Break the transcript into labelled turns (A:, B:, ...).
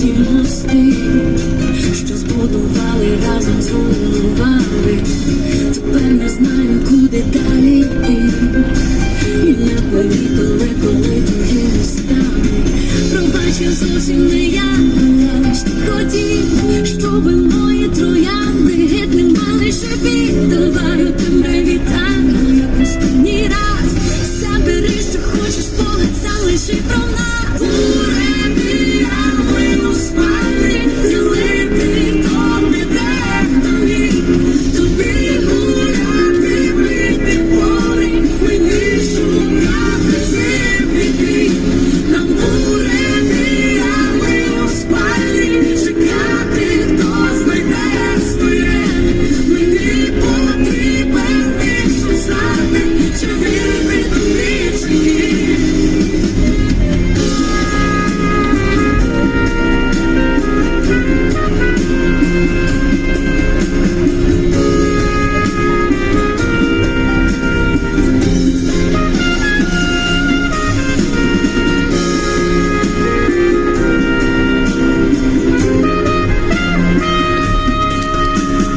A: Ті мости, що збудували разом зруйнували, тепер не знаю, куди далі йти. І не помітили, коли твої стали. Пробач, я зовсім не я, лиш ти хотів, щоби мої троянди геть не мали шипіт. Давай у темряві так, як останній раз. Забери, що хочеш, спогад залиши про нас.